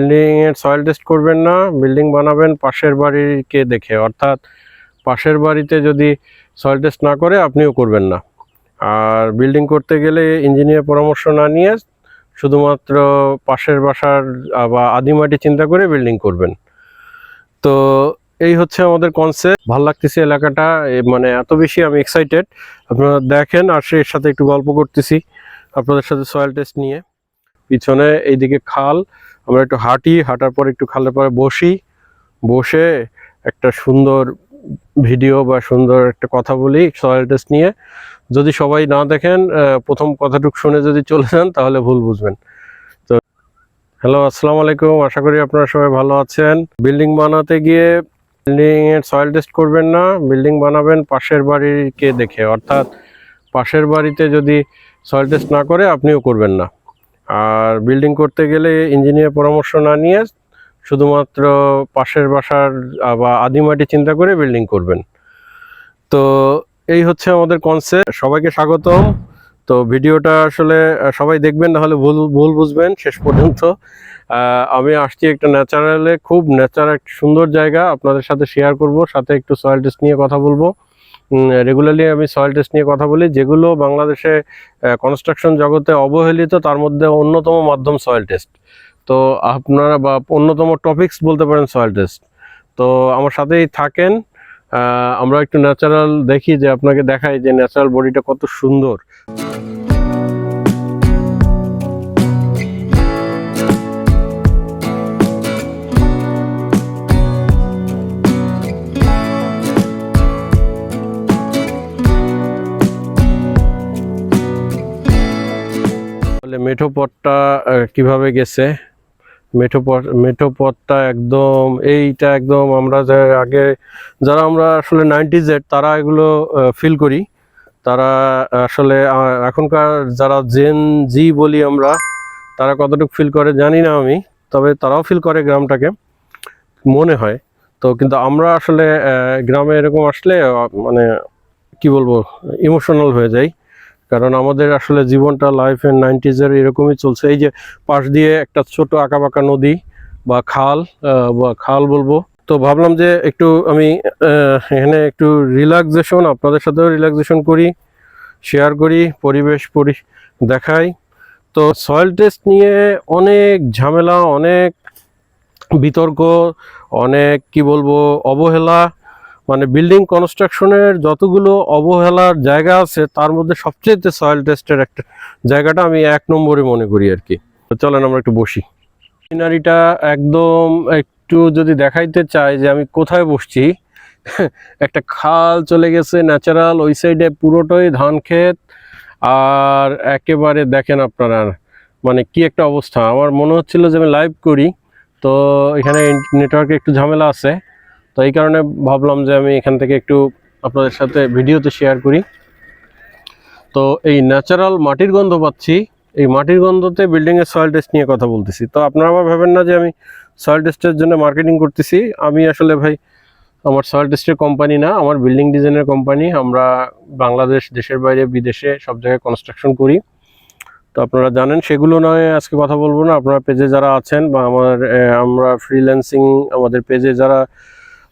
Building এর soil test করবেন না বিল্ডিং বানাবেন পাশের বাড়িকে দেখে। অর্থাৎ পাশের বাড়িতে যদি সয়েল টেস্ট না করে, আপনিও করবেন না। আর বিল্ডিং করতে গেলে ইঞ্জিনিয়ার পরামর্শ না নিয়ে শুধুমাত্র পাশের বাসার বা আদিমাটি চিন্তা করে বিল্ডিং করবেন। তো এই হচ্ছে আমাদের কনসেপ্ট ভালো লাগতেছে এলাকাটা মানে এত বেশি আমি এক্সাইটেড আপনারা দেখেন, আর সে সাথে একটু গল্প করতেছি আপনাদের সাথে সয়েল টেস্ট নিয়ে। পিছনে এইদিকে খাল। আমরা একটু হাঁটি, হাঁটার পর একটু খালের পরে বসি। বসে একটা সুন্দর ভিডিও বা সুন্দর একটা কথা বলি সয়েল টেস্ট নিয়ে। যদি সবাই না দেখেন প্রথম কথাটুক শুনে যদি চলে যান, তাহলে ভুল বুঝবেন। তো, হ্যালো, আসসালামু আলাইকুম। আশা করি আপনারা সবাই ভালো আছেন। বিল্ডিং বানাতে গিয়ে বিল্ডিং এর সয়েল টেস্ট করবেন না। বিল্ডিং বানাবেন পাশের বাড়িকে দেখে। অর্থাৎ পাশের বাড়িতে যদি সয়েল টেস্ট না করে, আপনিও করবেন না। আর বিল্ডিং করতে গেলে ইঞ্জিনিয়ার পরামর্শ না নিয়ে শুধুমাত্র পাশের বাসার বা আদিমাটি চিন্তা করে বিল্ডিং করবেন। তো এই হচ্ছে আমাদের কনসেপ্ট সবাইকে স্বাগতম। তো ভিডিওটা আসলে সবাই দেখবেন নাহলে ভুল ভুল বুঝবেন শেষ পর্যন্ত। আমি আসছি একটা ন্যাচারালে, খুব ন্যাচারাল, সুন্দর জায়গা। আপনাদের সাথে শেয়ার করব, সাথে একটু সয়েল টেস্ট নিয়ে কথা বলব। রেগুলারলি আমি সয়েল টেস্ট নিয়ে কথা বলি, যেগুলো বাংলাদেশে কনস্ট্রাকশন জগতে অবহেলিত, তার মধ্যে অন্যতম মাধ্যম সয়েল টেস্ট তো আপনারা বা অন্যতম টপিক্স বলতে পারেন সয়েল টেস্ট তো আমার সাথেই থাকেন আমরা একটু ন্যাচারাল দেখি, যে আপনাকে দেখাই যে ন্যাচারাল বডিটা কত সুন্দর। মেঠো পথটা কীভাবে গেছে? মেঠো পথ মেঠো পথটা একদম, এইটা একদম আমরা আগে, যারা আমরা আসলে নাইনটিজের তারা এগুলো ফিল করি। তারা আসলে এখনকার যারা জেন জি বলি আমরা, তারা কতটুকু ফিল করে জানি না আমি, তবে তারাও ফিল করে গ্রামটাকে, মনে হয়। তো কিন্তু আমরা আসলে গ্রামে এরকম আসলে মানে কি বলব ইমোশনাল হয়ে যাই। কারণ আমাদের আসলে জীবনটা লাইফ এর নাইনটিজের এরকমই চলছে। এই যে পাশ দিয়ে একটা ছোট আঁকাবাঁকা নদী বা খাল বা খাল বলব। তো ভাবলাম যে একটু আমি এখানে একটু রিল্যাক্সেশন আপনাদের সাথেও রিল্যাক্সেশন করি শেয়ার করি, পরিবেশ পরি, দেখাই। তো সয়েল টেস্ট নিয়ে অনেক ঝামেলা, অনেক বিতর্ক, অনেক কি বলব, অবহেলা মানে বিল্ডিং কনস্ট্রাকশনের যতগুলো অবহেলার জায়গা আছে, তার মধ্যে সবচেয়ে সয়েল টেস্টের একটা জায়গাটা আমি এক নম্বরে মনে করি আর কি। চলেন আমরা একটু বসি। সিনারিটা একদম একটু যদি দেখাইতে চাই যে আমি কোথায় বসছি, একটা খাল চলে গেছে ন্যাচারাল ওই সাইডে পুরোটাই ধান ক্ষেত, আর একেবারে দেখেন আপনারা মানে কি একটা অবস্থা। আমার মনে হচ্ছিল যে আমি লাইভ করি, তো এখানে নেটওয়ার্কে একটু ঝামেলা আছে। তো এই কারণে ভাবলাম যে আমি এখান থেকে একটু আপনাদের সাথে ভিডিওতে শেয়ার করি। তো এই ন্যাচারাল মাটির গন্ধ পাচ্ছি। এই মাটির গন্ধতে বিল্ডিংয়ের সয়েল টেস্ট নিয়ে কথা বলতেছি। তো আপনারা আবার ভাবেন না যে আমি সয়েল টেস্টের জন্য মার্কেটিং করতেছি। আমি আসলে ভাই, আমার সয়েল টেস্টের কোম্পানি না, আমার বিল্ডিং ডিজাইনের কোম্পানি আমরা বাংলাদেশ, দেশের বাইরে, বিদেশে সব জায়গায় কনস্ট্রাকশন করি। তো আপনারা জানেন, সেগুলো নয় আজকে কথা বলব না। আপনারা পেজে যারা আছেন বা আমার আমরা ফ্রিল্যান্সিং আমাদের পেজে যারা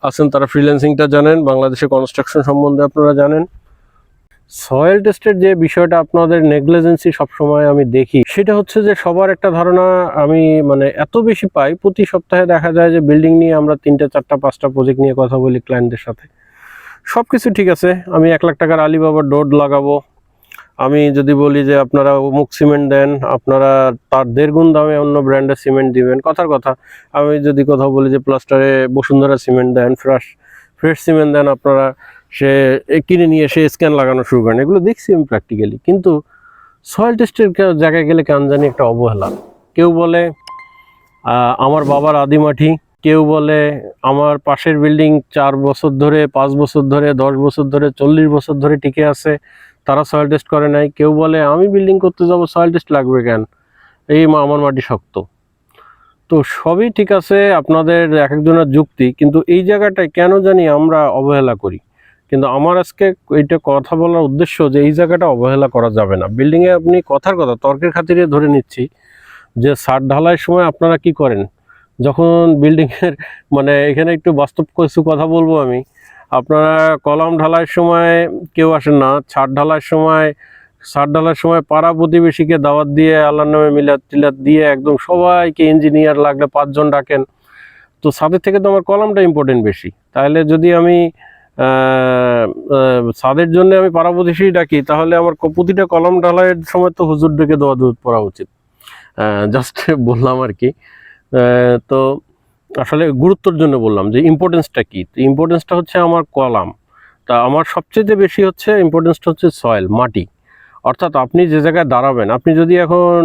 আছেন তারা ফ্রিল্যান্সিংটা জানেন, বাংলাদেশে কনস্ট্রাকশন সম্বন্ধে আপনারা জানেন। সয়েল টেস্টের যে বিষয়টা আপনাদের নেগলিজেন্সি সবসময় আমি দেখি, সেটা হচ্ছে যে সবার একটা ধারণা আমি মানে এত বেশি পাই, প্রতি সপ্তাহে দেখা যায় যে বিল্ডিং নিয়ে আমরা তিনটা, চারটা, পাঁচটা প্রজেক্ট নিয়ে কথা বলি ক্লায়েন্টদের সাথে। সব কিছু ঠিক আছে, আমি এক লাখ টাকার আলিবাবার ডোড লাগাবো আমি যদি বলি যে আপনারা অমুক সিমেন্ট দেন, আপনারা তার দেড় গুণ দামে অন্য ব্র্যান্ডের সিমেন্ট দিবেন, কথার কথা। আমি যদি কোথাও বলি যে প্লাস্টারে বসুন্ধরা সিমেন্ট দেন, ফ্রেশ ফ্রেশ সিমেন্ট দেন আপনারা, সে কিনে নিয়ে সে স্ক্যান লাগানো শুরু করেন। এগুলো দেখছি আমি প্র্যাকটিক্যালি কিন্তু সয়েল টেস্টের জায়গায় গেলে কেন জানি একটা অবহেলা। কেউ বলে আমার বাবার আদিমাটি কেউ বলে, আমার পাশের বিল্ডিং চার বছর ধরে, পাঁচ বছর ধরে, দশ বছর ধরে, চল্লিশ বছর ধরে টিকে আছে। তারা সয়েল টেস্ট করে নাই, কেউ বলে, আমি বিল্ডিং করতে যাব সয়েল টেস্ট লাগবে কেন? এই আমার মাটি শক্ত। তো সবই ঠিক আছে, আপনাদের এক একজনের যুক্তি, কিন্তু এই জায়গাটায় কেন জানি আমরা অবহেলা করি। কিন্তু আমার আজকে এইটা কথা বলার উদ্দেশ্য যে, এই জায়গাটা অবহেলা করা যাবে না। বিল্ডিংয়ে আপনি কথার কথা, তর্কের খাতিরে ধরে নিচ্ছি যে, সার ঢালাইয়ের সময় আপনারা কি করেন? যখন বিল্ডিংয়ের মানে এখানে একটু বাস্তব কিছু কথা বলব আমি আপনারা কলম ঢালাইয়ের সময় কেউ আসেন না, ছাদ ঢালাইয়ের সময়, ছাদ ঢালার সময় পাড়া প্রতিবেশীকে দাওয়াত দিয়ে আল্লাহর নামে মিলাদ টিলাদ দিয়ে একদম সবাইকে ইঞ্জিনিয়ার লাগলে পাঁচজন ডাকেন। তো ছাদের থেকে তো আমার কলমটা ইম্পর্টেন্ট বেশি। তাহলে যদি আমি ছাদের জন্য আমি পাড়া প্রতিবেশী ডাকি, তাহলে আমার প্রতিটা কলম ঢালাইয়ের সময় তো হুজুর ডেকে দেওয়া দুধ পড়া উচিত। জাস্ট বললাম আর কি। তো আসলে গুরুত্বর জন্য বললাম যে ইম্পর্টেন্সটা কি? ইম্পর্টেন্সটা হচ্ছে আমার কলাম। তা আমার সবচেয়ে বেশি হচ্ছে ইম্পর্টেন্সটা হচ্ছে সয়েল মাটি। অর্থাৎ আপনি যে জায়গায় দাঁড়াবেন, আপনি যদি এখন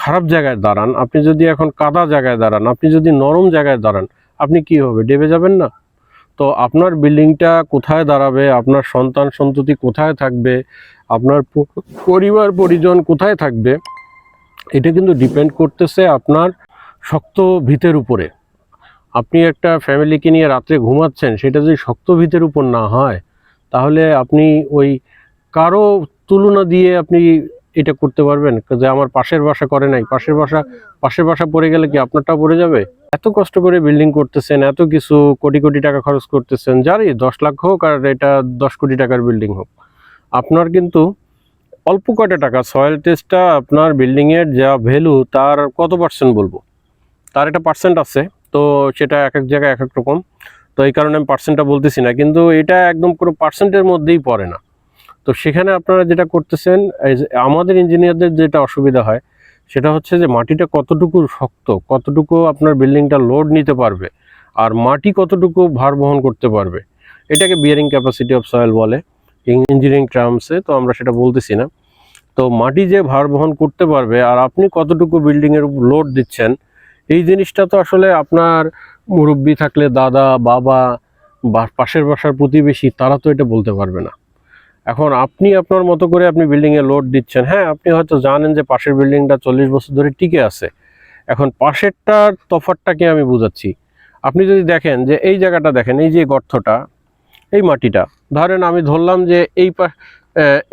খারাপ জায়গায় দাঁড়ান, আপনি যদি এখন কাদা জায়গায় দাঁড়ান, আপনি যদি নরম জায়গায় দাঁড়ান, আপনি কি হবে? ডেবে যাবেন না। তো আপনার বিল্ডিংটা কোথায় দাঁড়াবে? আপনার সন্তান সন্ততি কোথায় থাকবে? আপনার পরিবার, পরিজন কোথায় থাকবে? এটা কিন্তু ডিপেন্ড করতেছে আপনার শক্ত ভিতের উপরে। আপনি একটা ফ্যামিলিকে নিয়ে রাত্রে ঘুমাচ্ছেন, সেটা যদি শক্ত ভিতের উপর না হয়, তাহলে আপনি ওই কারও তুলনা দিয়ে আপনি এটা করতে পারবেন, যে আমার পাশের বাসা করে নাই। পাশের বাসা পাশের বাসা পড়ে গেলে কি আপনারটা পড়ে যাবে? এত কষ্ট করে বিল্ডিং করতেছেন, এত কিছু কোটি কোটি টাকা খরচ করতেছেন, যারই দশ লাখ হোক আর এটা দশ কোটি টাকার বিল্ডিং হোক। আপনার কিন্তু অল্প কয়টা টাকা সয়েল টেস্টটা আপনার বিল্ডিংয়ের যা ভ্যালু তার কত পার্সেন্ট বলব? তার একটা পার্সেন্ট আছে, তো সেটা এক এক জায়গায় এক এক রকম। তো এই কারণে আমি পার্সেন্টটা বলতেছি না, কিন্তু এটা একদম কোনো পার্সেন্টের মধ্যেই পড়ে না। তো সেখানে আপনারা যেটা করতেছেন আমাদের ইঞ্জিনিয়ারদের যেটা অসুবিধা হয়, সেটা হচ্ছে যে মাটিটা কতটুকু শক্ত, কতটুকু আপনার বিল্ডিংটা লোড নিতে পারবে, আর মাটি কতটুকু ভার বহন করতে পারবে। এটাকে বিয়ারিং ক্যাপাসিটি অফ সয়েল বলে ইঞ্জিনিয়ারিং টার্মসে তো আমরা সেটা বলতেছি না। তো মাটি যে ভার বহন করতে পারবে, আর আপনি কতটুকু বিল্ডিংয়ের লোড দিচ্ছেন এই জিনিসটা তো আসলে আপনার মুরব্বি থাকলে দাদা, বাবা বা পাশের বাসার প্রতিবেশী, তারা তো এটা বলতে পারবে না। এখন আপনি আপনার মতো করে আপনি বিল্ডিংয়ে লোড দিচ্ছেন। হ্যাঁ আপনি হয়তো জানেন যে পাশের বিল্ডিংটা চল্লিশ বছর ধরে টিকে আছে। এখন পাশেরটার তফাতটাকে আমি বুঝাচ্ছি। আপনি যদি দেখেন যে এই জায়গাটা দেখেন, এই যে গর্তটা, এই মাটিটা, ধরেন আমি ধরলাম যে এই পা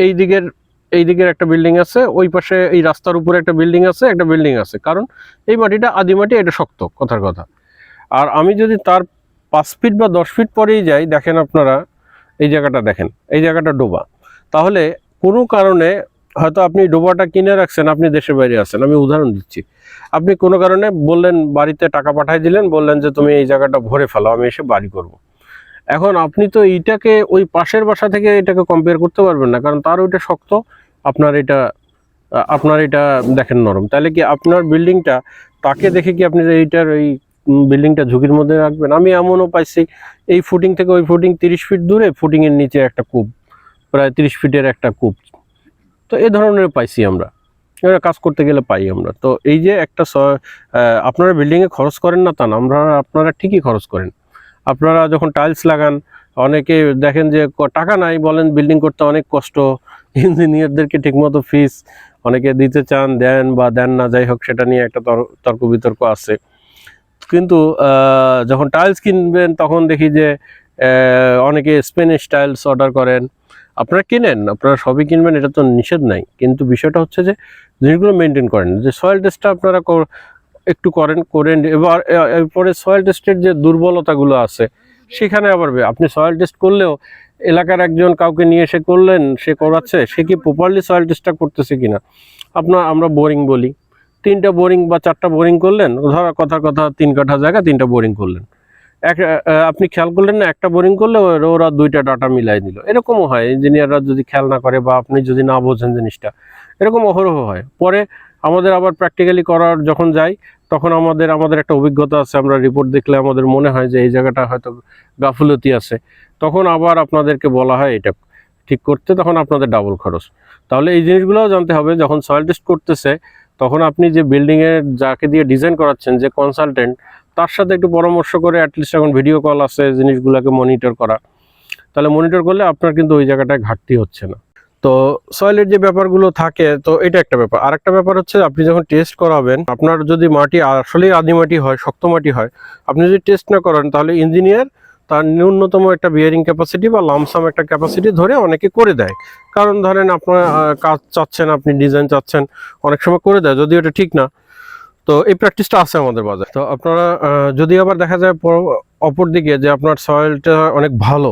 এই দিকের এই দিকের একটা বিল্ডিং আছে, ওই পাশে এই রাস্তার উপরে একটা বিল্ডিং আছে, একটা বিল্ডিং আছে। কারণ এই মাটিটা আদি মাটি, এটা শক্ত, কথার কথা। আর আমি যদি তার পাঁচ ফিট বা দশ ফিট পরেই যাই, দেখেন আপনারা, এই জায়গাটা দেখেন, এই জায়গাটা ডোবা। তাহলে কোনো কারণে হয়তো আপনি ডোবাটা কিনে রাখছেন, আপনি দেশের বাইরে আছেন। আমি উদাহরণ দিচ্ছি। আপনি কোনো কারণে বললেন, বাড়িতে টাকা পাঠিয়ে দিলেন, বললেন যে, তুমি এই জায়গাটা ভরে ফেলো, আমি এসে বাড়ি করব। এখন আপনি তো এইটাকে ওই পাশের বাসা থেকে এটাকে কম্পেয়ার করতে পারবেন না, কারণ তার ওইটা শক্ত, আপনার এটা আপনার এটা দেখেন নরম। তাহলে কি আপনার বিল্ডিংটা তাকে দেখে কি আপনি এইটার এই বিল্ডিংটা ঝুঁকির মধ্যে রাখবেন? আমি এমনও পাইছি, এই ফুটিং থেকে ওই ফুটিং তিরিশ ফিট দূরে ফুটিংয়ের নিচে একটা কূপ, প্রায় তিরিশ ফিটের একটা কূপ। তো এ ধরনের পাইছি আমরা। এরা কাজ করতে গেলে পাই আমরা। তো এই যে একটা আপনারা বিল্ডিংয়ে খরচ করেন না তা না, আমরা, আপনারা ঠিকই খরচ করেন। আপনারা যখন টাইলস লাগান, অনেকে দেখেন যে টাকা নাই বলেন বিল্ডিং করতে অনেক কষ্ট। ইঞ্জিনিয়ারদেরকে ঠিকমতো ফিস অনেকে দিতে চান, দেন বা দেন না, যাই হোক, সেটা নিয়ে একটা তর- তর্ক বিতর্ক আছে। কিন্তু যখন টাইলস কিনবেন, তখন দেখি যে অনেকে স্পেনিশ টাইলস অর্ডার করেন। আপনারা কিনেন, আপনারা সবই কিনবেন, এটা তো নিষেধ নাই। কিন্তু বিষয়টা হচ্ছে যে, জিনিসগুলো মেনটেন করেন। যে সয়েল টেস্টটা আপনারা একটু করেন করেন এবার এরপরে সয়েল টেস্টের যে দুর্বলতাগুলো আছে, সেখানে আবার আপনি সয়েল টেস্ট করলেও এলাকার একজন কাউকে নিয়ে এসে করলেন, সে করাচ্ছে, সে কি প্রপারলি সয়েল টেস্টটা করতেছে কিনা? আপনার, আমরা বোরিং বলি। তিনটা বোরিং বা চারটা বোরিং করলেন, ধর কথার কথা তিন কাঠা জায়গা, তিনটা বোরিং করলেন। এক আপনি খেয়াল করলেন না, একটা বোরিং করলে ওরা দুইটা ডাটা মিলাই দিল। এরকমও হয় ইঞ্জিনিয়াররা যদি খেয়াল না করে বা আপনি যদি না বোঝেন জিনিসটা, এরকম অহরহ হয়। পরে আমাদের আবার প্র্যাকটিক্যালি করার যখন যাই তখন আমাদের আমাদের একটা অভিজ্ঞতা আছে, আমরা রিপোর্ট দেখলে আমাদের মনে হয় যে এই জায়গাটা হয়তো গাফুলতি আছে। তখন আবার আপনাদেরকে বলা হয় এটা ঠিক করতে, তখন আপনাদের ডাবল খরচ। তাহলে এই জিনিসগুলোও জানতে হবে, যখন সয়েল টেস্ট করতেছে, তখন আপনি যে বিল্ডিংয়ের যাকে দিয়ে ডিজাইন করাচ্ছেন, যে কনসালটেন্ট তার সাথে একটু পরামর্শ করে অ্যাটলিস্ট এখন ভিডিও কল আছে, জিনিসগুলোকে মনিটর করা। তাহলে মনিটর করলে আপনার কিন্তু ওই জায়গাটায় ঘাটতি হচ্ছে না। তো সয়েলের যে ব্যাপারগুলো থাকে, তো এটা একটা ব্যাপার। আর একটা ব্যাপার হচ্ছে, আপনি যখন টেস্ট করাবেন, আপনার যদি মাটি আসলেই আদি মাটি হয়, শক্ত মাটি হয়, আপনি যদি টেস্ট না করেন, তাহলে ইঞ্জিনিয়ার তার ন্যূনতম একটা বিয়ারিং ক্যাপাসিটি বা লামসাম একটা ক্যাপাসিটি ধরে অনেকে করে দেয়। কারণ ধরেন আপনার কাজ চাচ্ছেন, আপনি ডিজাইন চাচ্ছেন, অনেক সময় করে দেয়, যদিও এটা ঠিক না। তো এই প্র্যাকটিসটা আছে আমাদের বাজারে। তো আপনারা যদি আবার দেখা যায় অপর দিকে যে আপনার সয়েলটা অনেক ভালো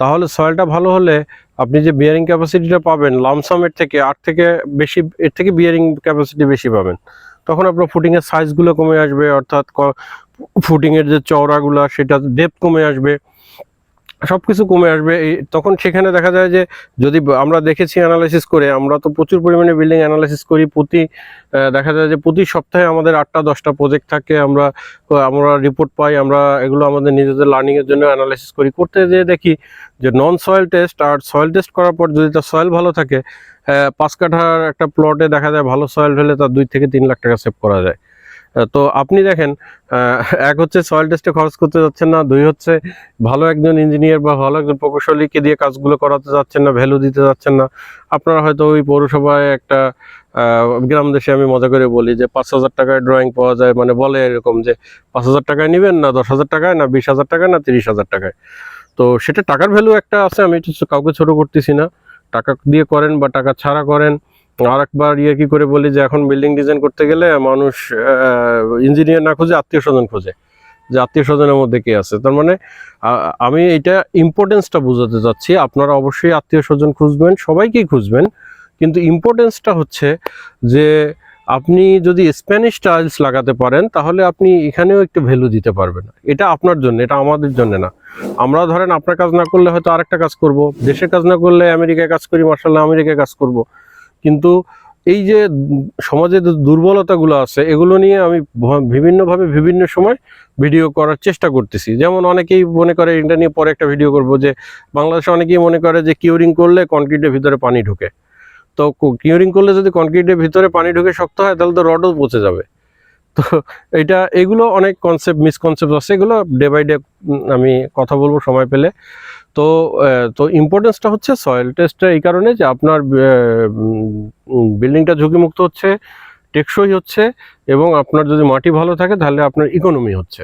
তাহলে সয়েলটা ভালো হলে আপনি যে বিয়ারিং ক্যাপাসিটিটা পাবেন লামসামের থেকে আট থেকে বেশি, এর থেকে বিয়ারিং ক্যাপাসিটি বেশি পাবেন। তখন আপনার ফুটিংয়ের সাইজগুলো কমে আসবে, অর্থাৎ ফুটিংয়ের যে চওড়াগুলো, সেটা ডেপ কমে আসবে। সব কিছু কমে আসবে। তখন সেখানে দেখা যায় যে যদি আমরা দেখেছি অ্যানালাইসিস করে, আমরা তো প্রচুর পরিমাণে বিল্ডিং অ্যানালাইসিস করি প্রতি দেখা যায় যে প্রতি সপ্তাহে আমাদের আটটা, দশটা প্রজেক্ট থাকে। আমরা আমরা রিপোর্ট পাই, আমরা এগুলো আমাদের নিজেদের লার্নিংয়ের জন্য অ্যানালাইসিস করি। করতে যেয়ে দেখি যে নন সয়েল টেস্ট আর সয়েল টেস্ট করার পর যদি তার সয়েল ভালো থাকে পাঁচ কাঠার একটা প্লটে দেখা যায় ভালো সয়েল হলে তার দুই থেকে তিন লাখ টাকা সেভ করা যায়। তো আপনি দেখেন এক হচ্ছে সয়েল টেস্টে খরচ করতে যাচ্ছেন না, দুই হচ্ছে ভালো একজন ইঞ্জিনিয়ার বা ভালো একজন প্রকৌশলীকে দিয়ে কাজগুলো করাতে যাচ্ছেন না ভ্যালু দিতে যাচ্ছেন না। আপনারা হয়তো ওই পৌরসভায় একটা গ্রাম দেশে আমি মজা করে বলি যে পাঁচ হাজার টাকায় ড্রয়িং পাওয়া যায় মানে বলে এরকম যে পাঁচ হাজার টাকায় নেবেন না, দশ হাজার টাকায় না, বিশ হাজার টাকায় না, তিরিশ হাজার টাকায়। তো সেটা টাকার ভ্যালু একটা আছে, আমি কাউকে ছোট করতেছি না। টাকা দিয়ে করেন বা টাকা ছাড়া করেন আর একবার ইয়ে কি করে বলি যে এখন বিল্ডিং ডিজাইন করতে গেলে মানুষ ইঞ্জিনিয়ার না খুঁজে, আত্মীয় স্বজন খোঁজে। যে আত্মীয় স্বজনের মধ্যে কে আছে? তার মানে আমি এটা ইম্পর্টেন্সটা বোঝাতে চাচ্ছি। আপনারা অবশ্যই আত্মীয় স্বজন খুঁজবেন, সবাইকেই খুঁজবেন। কিন্তু ইম্পর্টেন্সটা হচ্ছে যে আপনি যদি স্প্যানিশ টাইলস লাগাতে পারেন, তাহলে আপনি এখানেও একটু ভ্যালু দিতে পারবেন। এটা আপনার জন্য, এটা আমাদের জন্য না। আমরা ধরেন আপনার কাজ না করলে হয়তো আরেকটা কাজ করব। দেশের কাজ না করলে আমেরিকায় কাজ করি মার্শাল্লাহ আমেরিকায় কাজ করব। কিন্তু এই যে সমাজে দুর্বলতাগুলো আছে, এগুলো নিয়ে আমি বিভিন্নভাবে বিভিন্ন সময় ভিডিও করার চেষ্টা করতেছি। যেমন অনেকেই মনে করে এটা নিয়ে পরে একটা ভিডিও করব যে, বাংলাদেশে অনেকেই মনে করে যে কিউরিং করলে কনক্রিটের ভিতরে পানি ঢুকে। তো কিউরিং করলে যদি কনক্রিটের ভিতরে পানি ঢুকে শক্ত হয়, তাহলে তো রডও পচে যাবে। তো এটা, এগুলো অনেক কনসেপ্ট মিসকনসেপ্ট আছে, এগুলো ডে বাই ডে আমি কথা বলব সময় পেলে। তো তো ইম্পর্টেন্সটা হচ্ছে সয়েল টেস্টটা এই কারণে যে আপনার বিল্ডিংটা ঝুঁকিমুক্ত হচ্ছে, টেকসই হচ্ছে এবং আপনার যদি মাটি ভালো থাকে তাহলে আপনার ইকোনমি হচ্ছে।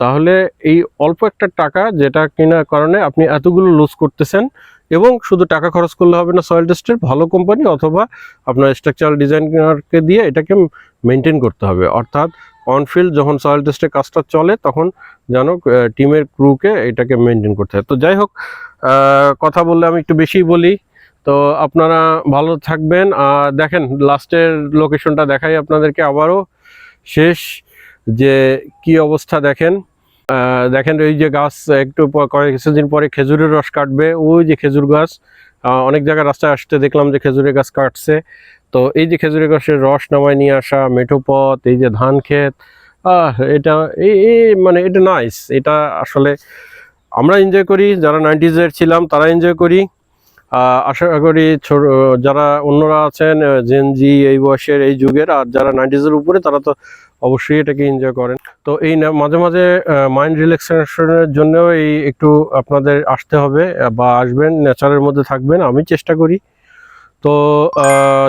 তাহলে এই অল্প একটা টাকা যেটা কেনার কারণে আপনি এতগুলো লুজ করতেছেন এবং শুধু টাকা খরচ করলে হবে না সয়েল টেস্টের ভালো কোম্পানি অথবা আপনার স্ট্রাকচারাল ডিজাইনারকে দিয়ে এটাকে মেনটেন করতে হবে। অর্থাৎ অনফিল্ড যখন সয়েল টেস্টের কাজটা চলে, তখন যেন টিমের ক্রুকে এটাকে মেনটেন করতে হয়। তো যাই হোক কথা বললে আমি একটু বেশি বলি। তো আপনারা ভালো থাকবেন। আর দেখেন লাস্টের লোকেশনটা দেখাই আপনাদেরকে আবারও। শেষ যে কি অবস্থা দেখেন দেখেন ওই যে গাছ একটু কিছুদিন পরে খেজুরের রস কাটবে। ওই যে খেজুর গাছ অনেক জায়গায় রাস্তায় আসতে দেখলাম যে খেজুরের গাছ কাটছে। তো এই যে খেজুরের গাছের রস নামায় নিয়ে আসা, মেঠো পথ, এই যে ধান ক্ষেত এটা এই মানে এটা নাইস এটা আসলে আমরা এনজয় করি, যারা নাইনটিজের ছিলাম তারা এনজয় করি। আশা করি যারা অন্যরা আছেন জেনজি এই বয়সের এই যুগের, আর যারা নাইনটিজের উপরে তারা তো অবশ্যই এটাকে এনজয় করেন। তো এই মাঝে মাঝে মাইন্ড রিল্যাক্সেশনের জন্য এই একটু আপনাদের আসতে হবে, বা আসবেন নেচারের মধ্যে থাকবেন, আমি চেষ্টা করি। তো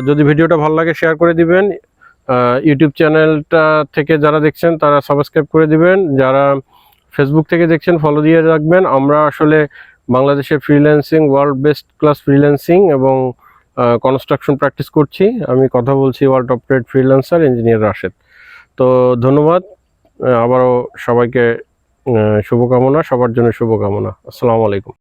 যদি ভিডিওটা ভালো লাগে শেয়ার করে দিবেন। ইউটিউব চ্যানেলটা থেকে যারা দেখছেন, তারা সাবস্ক্রাইব করে দিবেন। যারা ফেসবুক থেকে দেখছেন ফলো দিয়ে রাখবেন। আমরা আসলে বাংলাদেশের freelancing world best class freelancing এবং কনস্ট্রাকশন প্র্যাকটিস করছি। আমি কথা বলছি world top trade freelancer engineer Rashed. তো, ধন্যবাদ। আবারও সবাইকে শুভকামনা। সবার জন্য শুভকামনা। আসসালামু আলাইকুম।